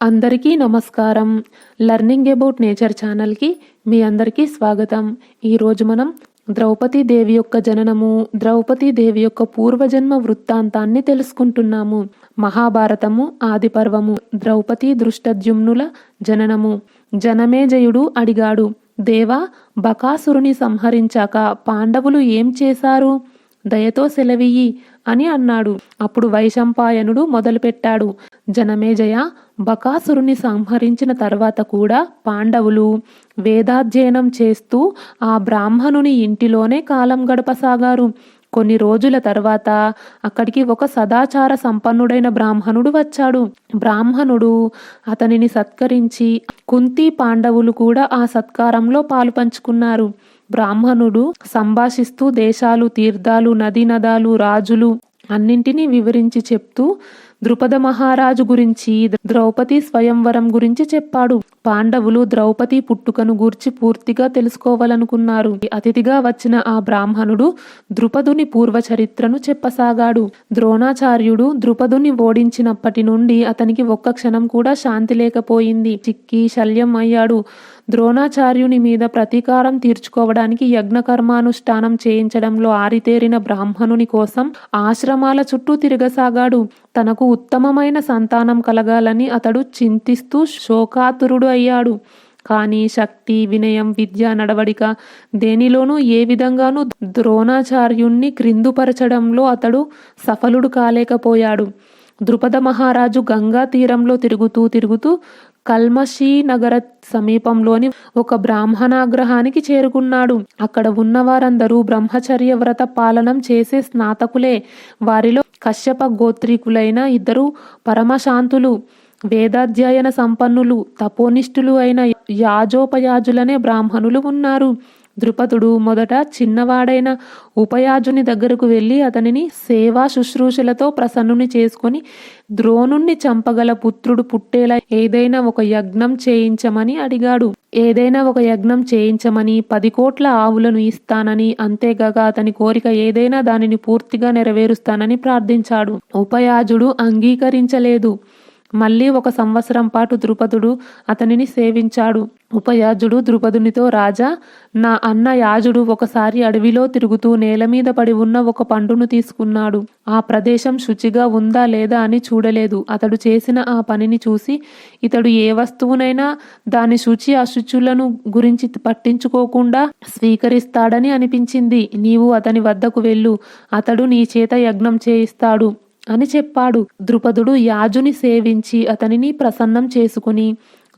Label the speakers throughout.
Speaker 1: అందరికీ నమస్కారం. Learning about nature ఛానల్కి మీ అందరికీ స్వాగతం. ఈరోజు మనం ద్రౌపది దేవి యొక్క జననము ద్రౌపది దేవి యొక్క పూర్వజన్మ వృత్తాంతాన్ని తెలుసుకుంటున్నాము. మహాభారతము ఆది పర్వము ద్రౌపది దృష్టద్యుమ్నుల జననము. జనమేజయుడు అడిగాడు. దేవా బకాసురుని సంహరించాక పాండవులు ఏం చేశారు? దయతో సెలవియ్యి అని అన్నాడు. అప్పుడు వైశంపాయనుడు మొదలుపెట్టాడు. జనమేజయ బకాసురుని సంహరించిన తర్వాత కూడా పాండవులు వేదాధ్యయనం చేస్తూ ఆ బ్రాహ్మణుని ఇంటిలోనే కాలం గడపసాగారు. కొన్ని రోజుల తర్వాత అక్కడికి ఒక సదాచార సంపన్నుడైన బ్రాహ్మణుడు వచ్చాడు. బ్రాహ్మణుడు అతనిని సత్కరించి కుంతి పాండవులు కూడా ఆ సత్కారంలో పాలు పంచుకున్నారు. బ్రాహ్మణుడు సంభాషిస్తూ దేశాలు తీర్థాలు నదీ నదాలు రాజులు అన్నింటినీ వివరించి చెప్తూ ద్రుపద మహారాజు గురించి ద్రౌపది స్వయంవరం గురించి చెప్పాడు. పాండవులు ద్రౌపది పుట్టుకను గూర్చి పూర్తిగా తెలుసుకోవాలనుకున్నారు. అతిథిగా వచ్చిన ఆ బ్రాహ్మణుడు ద్రుపదుని పూర్వ చరిత్రను చెప్పసాగాడు. ద్రోణాచార్యుడు ద్రుపదుని ఓడించినప్పటి నుండి అతనికి ఒక్క క్షణం కూడా శాంతి లేకపోయింది. చిక్కి శల్యం అయ్యాడు. ద్రోణాచార్యుని మీద ప్రతీకారం తీర్చుకోవడానికి యజ్ఞకర్మానుష్ఠానం చేయించడంలో ఆరితేరిన బ్రాహ్మణుని కోసం ఆశ్రమాల చుట్టూ తిరగసాగాడు. తనకు ఉత్తమమైన సంతానం కలగాలని అతడు చింతిస్తూ శోకాతురుడు అయ్యాడు. కానీ శక్తి వినయం విద్య నడవడిక దేనిలోనూ ఏ విధంగానూ ద్రోణాచార్యుణ్ణి క్రిందుపరచడంలో అతడు సఫలుడు కాలేకపోయాడు. ద్రుపద మహారాజు గంగా తీరంలో తిరుగుతూ తిరుగుతూ కల్మషీ నగర సమీపంలోని ఒక బ్రాహ్మణాగ్రహానికి చేరుకున్నాడు. అక్కడ ఉన్న వారందరూ బ్రహ్మచర్య వ్రత పాలనం చేసే స్నాతకులే. వారిలో కశ్యప గోత్రీకులైన ఇద్దరు పరమశాంతులు వేదాధ్యయన సంపన్నులు తపోనిష్ఠులు అయిన యాజోపయాజులనే బ్రాహ్మణులు ఉన్నారు. ద్రుపదుడు మొదట చిన్నవాడైన ఉపయాజుని దగ్గరకు వెళ్ళి అతనిని సేవా శుశ్రూషలతో ప్రసన్నుని చేసుకొని ద్రోణుణ్ణి చంపగల పుత్రుడు పుట్టేలా ఏదైనా ఒక యజ్ఞం చేయించమని అడిగాడు. ఏదైనా ఒక యజ్ఞం చేయించమని పది కోట్ల ఆవులను ఇస్తానని అంతేగాక అతని కోరిక ఏదైనా దానిని పూర్తిగా నెరవేరుస్తానని ప్రార్థించాడు. ఉపయాజుడు అంగీకరించలేదు. మళ్ళీ ఒక సంవత్సరం పాటు ద్రుపదుడు అతనిని సేవించాడు. ఉపయాజుడు ద్రుపదునితో రాజా నా అన్న యాజుడు ఒకసారి అడవిలో తిరుగుతూ నేల మీద పడి ఉన్న ఒక పండును తీసుకున్నాడు. ఆ ప్రదేశం శుచిగా ఉందా లేదా అని చూడలేదు. అతడు చేసిన ఆ పనిని చూసి ఇతడు ఏ వస్తువునైనా దాని శుచి అశుచులను గురించి పట్టించుకోకుండా స్వీకరిస్తాడని అనిపించింది. నీవు అతని వద్దకు వెళ్ళు. అతడు నీ చేత యజ్ఞం చేయిస్తాడు. అని చెప్పాడు. ద్రుపదుడు యాజుని సేవించి అతనిని ప్రసన్నం చేసుకుని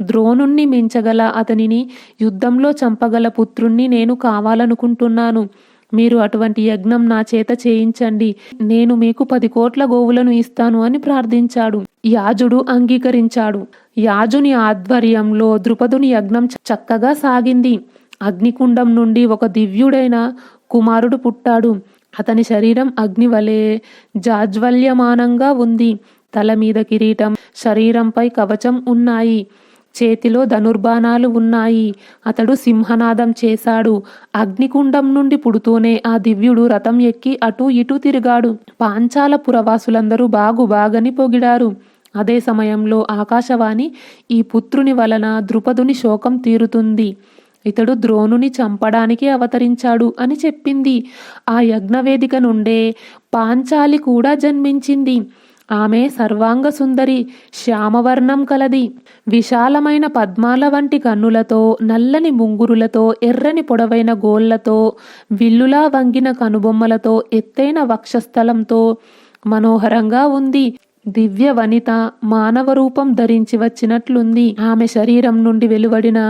Speaker 1: ద్రోణుణ్ణి మించగల అతనిని యుద్ధంలో చంపగల పుత్రుణ్ణి నేను కావాలనుకుంటున్నాను. మీరు అటువంటి యజ్ఞం నా చేత చేయించండి. నేను మీకు పది కోట్ల గోవులను ఇస్తాను అని ప్రార్థించాడు. యాజుడు అంగీకరించాడు. యాజుని ఆధ్వర్యంలో ద్రుపదుని యజ్ఞం చక్కగా సాగింది. అగ్నికుండం నుండి ఒక దివ్యుడైన కుమారుడు పుట్టాడు. అతని శరీరం అగ్ని వలె జాజ్వల్యమానంగా ఉంది. తల మీద కిరీటం శరీరంపై కవచం ఉన్నాయి. చేతిలో ధనుర్బాణాలు ఉన్నాయి. అతడు సింహనాదం చేశాడు. అగ్నికుండం నుండి పుడుతూనే ఆ దివ్యుడు రథం ఎక్కి అటూ ఇటూ తిరిగాడు. పాంచాల పురవాసులందరూ బాగు బాగని పొగిడారు. అదే సమయంలో ఆకాశవాణి ఈ పుత్రుని వలన ద్రుపదుని శోకం తీరుతుంది. ఇతడు ద్రోణుని చంపడానికి అవతరించాడు అని చెప్పింది. ఆ యజ్ఞవేదిక నుండే పాంచాలి కూడా జన్మించింది. ఆమె సర్వాంగ సుందరి శ్యామవర్ణం కలది. విశాలమైన పద్మాల వంటి కన్నులతో నల్లని ముంగురులతో ఎర్రని పొడవైన గోళ్ళతో విల్లులా వంగిన కనుబొమ్మలతో ఎత్తైన వక్షస్థలంతో మనోహరంగా ఉంది. దివ్య వనిత మానవ రూపం ధరించి వచ్చినట్లుంది. ఆమె శరీరం నుండి వెలువడిన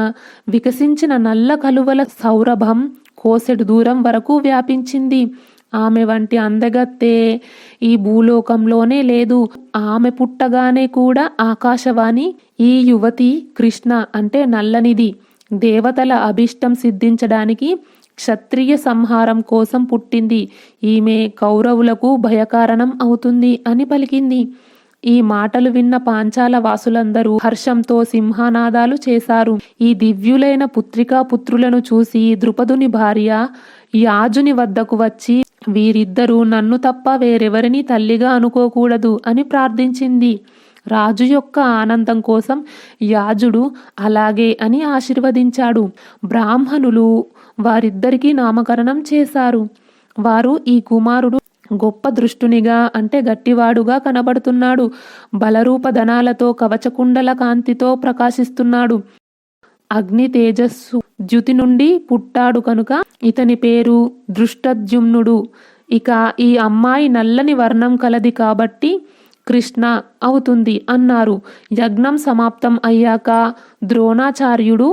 Speaker 1: వికసించిన నల్ల కలువల సౌరభం కోసెడు దూరం వరకు వ్యాపించింది. ఆమె వంటి అందగత్తే ఈ భూలోకంలోనే లేదు. ఆమె పుట్టగానే కూడా ఆకాశవాణి ఈ యువతి కృష్ణ అంటే నల్లనిది దేవతల అభిష్టం సిద్ధించడానికి క్షత్రియ సంహారం కోసం పుట్టింది. ఈమె కౌరవులకు భయకారణం అవుతుంది అని పలికింది. ఈ మాటలు విన్న పాంచాల వాసులందరూ హర్షంతో సింహానాదాలు చేశారు. ఈ దివ్యులైన పుత్రికా పుత్రులను చూసి ద్రుపదుని భార్య యాజుని వద్దకు వచ్చి వీరిద్దరూ నన్ను తప్ప వేరెవరిని తల్లిగా అనుకోకూడదు అని ప్రార్థించింది. రాజు యొక్క ఆనందం కోసం యాజుడు అలాగే అని ఆశీర్వదించాడు. బ్రాహ్మణులు వారిద్దరికీ నామకరణం చేశారు. వారు ఈ కుమారుడు గొప్ప దృష్టునిగా అంటే గట్టివాడుగా కనబడుతున్నాడు. బలరూప ధనాలతో కవచకుండల కాంతితో ప్రకాశిస్తున్నాడు. అగ్ని తేజస్సు ద్యుతి నుండి పుట్టాడు కనుక ఇతని పేరు దృష్టద్యుమ్నుడు. ఇక ఈ అమ్మాయి నల్లని వర్ణం కలది కాబట్టి కృష్ణ అవుతుంది అన్నారు. యజ్ఞం సమాప్తం అయ్యాక ద్రోణాచార్యుడు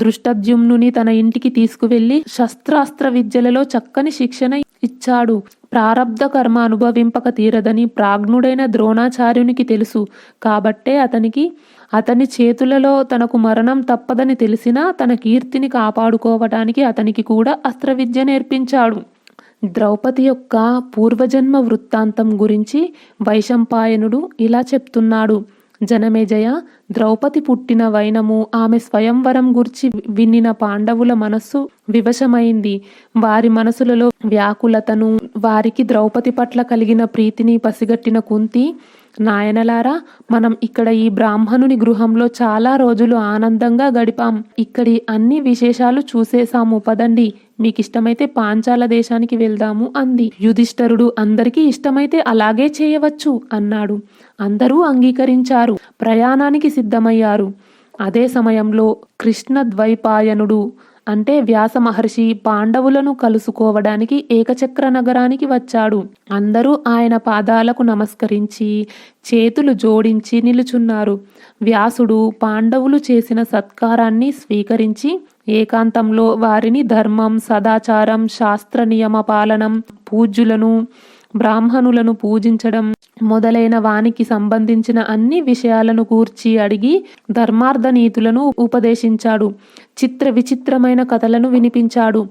Speaker 1: దృష్టద్యుమ్నుని తన ఇంటికి తీసుకువెళ్ళి శస్త్రాస్త్ర విద్యలలో చక్కని శిక్షణ ఇచ్చాడు. ప్రారబ్ధ కర్మ అనుభవింపక తీరదని ప్రాజ్ఞుడైన ద్రోణాచార్యునికి తెలుసు. కాబట్టే అతనికి అతని చేతులలో తనకు మరణం తప్పదని తెలిసినా తన కీర్తిని కాపాడుకోవటానికి అతనికి కూడా అస్త్ర విద్య నేర్పించాడు. ద్రౌపది యొక్క పూర్వజన్మ వృత్తాంతం గురించి వైశంపాయనుడు ఇలా చెప్తున్నాడు. జనమేజయ ద్రౌపది పుట్టిన వైనము ఆమె స్వయంవరం గురించి విన్నిన పాండవుల మనస్సు వివశమైంది. వారి మనసులలో వ్యాకులతను వారికి ద్రౌపది పట్ల కలిగిన ప్రీతిని పసిగట్టిన కుంతి నాయనలారా మనం ఇక్కడ ఈ బ్రాహ్మణుని గృహంలో చాలా రోజులు ఆనందంగా గడిపాం. ఇక్కడి అన్ని విశేషాలు చూసేశాము. పదండి మీకు ఇష్టమైతే పాంచాల దేశానికి వెళ్దాము అంది. యుధిష్ఠరుడు అందరికీ ఇష్టమైతే అలాగే చేయవచ్చు అన్నాడు. అందరూ అంగీకరించారు. ప్రయాణానికి సిద్ధమయ్యారు. అదే సమయంలో కృష్ణ ద్వైపాయనుడు అంటే వ్యాస మహర్షి పాండవులను కలుసుకోవడానికి ఏకచక్ర నగరానికి వచ్చాడు. అందరూ ఆయన పాదాలకు నమస్కరించి చేతులు జోడించి నిలుచున్నారు. వ్యాసుడు పాండవులు చేసిన సత్కారాన్ని స్వీకరించి ఏకాంతంలో వారిని ధర్మం సదాచారం శాస్త్ర నియమ పాలనం పూజ్యులను బ్రాహ్మణులను పూజించడం మొదలైన వానికి సంబంధించిన అన్ని విషయాలను కూర్చి అడిగి ధర్మార్థ నీతులను ఉపదేశించాడు. చిత్ర విచిత్రమైన కథలను వినిపించాడు.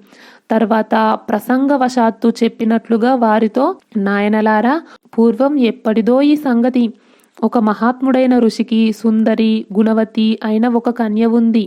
Speaker 1: తర్వాత ప్రసంగవశాత్తు చెప్పినట్లుగా వారితో నాయనలారా పూర్వం ఎప్పటిదో ఈ సంగతి. ఒక మహాత్ముడైన ఋషికి సుందరి గుణవతి అయిన ఒక కన్య ఉంది.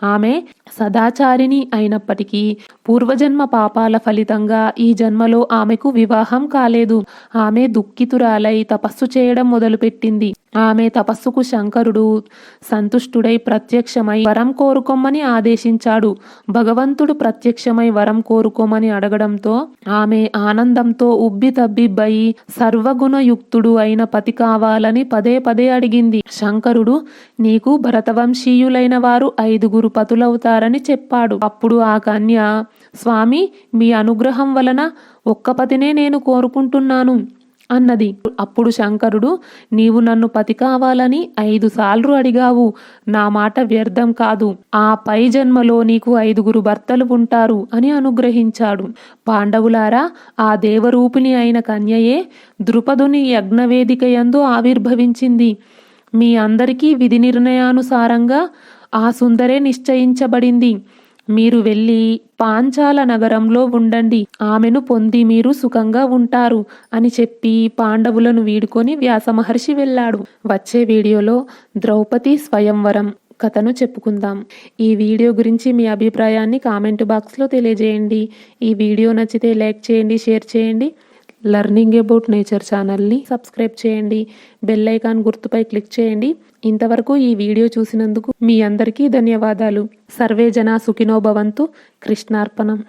Speaker 1: ఆమె సదాచారిణి అయినప్పటికీ పూర్వజన్మ పాపాల ఫలితంగా ఈ జన్మలో ఆమెకు వివాహం కాలేదు. ఆమె దుఃఖితురాలై తపస్సు చేయడం మొదలుపెట్టింది. ఆమె తపస్సుకు శంకరుడు సంతుష్టుడై ప్రత్యక్షమై వరం కోరుకోమని ఆదేశించాడు. భగవంతుడు ప్రత్యక్షమై వరం కోరుకోమని అడగడంతో ఆమె ఆనందంతో ఉబ్బితబ్బిబ్బయి సర్వగుణయుక్తుడు అయిన పతి కావాలని పదే పదే అడిగింది. శంకరుడు నీకు భరతవంశీయులైన వారు ఐదుగురు పతులవుతారని చెప్పాడు. అప్పుడు ఆ కన్య స్వామి మీ అనుగ్రహం వలన ఒక్క పతినే నేను కోరుకుంటున్నాను. అన్నది. అప్పుడు శంకరుడు నీవు నన్ను పతి కావాలని ఐదు సార్లు అడిగావు. నా మాట వ్యర్థం కాదు. ఆ పై జన్మలో నీకు ఐదుగురు భర్తలు ఉంటారు అని అనుగ్రహించాడు. పాండవులారా ఆ దేవరూపిణి అయిన కన్యయే ద్రుపదుని యజ్ఞవేదిక యందు ఆవిర్భవించింది. మీ అందరికీ విధి నిర్ణయానుసారంగా ఆ సుందరే నిశ్చయించబడింది. మీరు వెళ్ళి పాంచాల నగరంలో ఉండండి. ఆమెను పొంది మీరు సుఖంగా ఉంటారు అని చెప్పి పాండవులను వీడుకొని వ్యాసమహర్షి వెళ్ళాడు. వచ్చే వీడియోలో ద్రౌపది స్వయంవరం కథను చెప్పుకుందాం. ఈ వీడియో గురించి మీ అభిప్రాయాన్ని కామెంట్ బాక్స్లో తెలియజేయండి. ఈ వీడియో నచ్చితే లైక్ చేయండి షేర్ చేయండి. లర్నింగ్ అబౌట్ నేచర్ ఛానల్ని సబ్స్క్రైబ్ చేయండి. బెల్ ఐకాన్ గుర్తుపై క్లిక్ చేయండి. ఇంతవరకు ఈ వీడియో చూసినందుకు మీ అందరికీ ధన్యవాదాలు. సర్వే జనా సుఖినో భవంతు. కృష్ణార్పణం.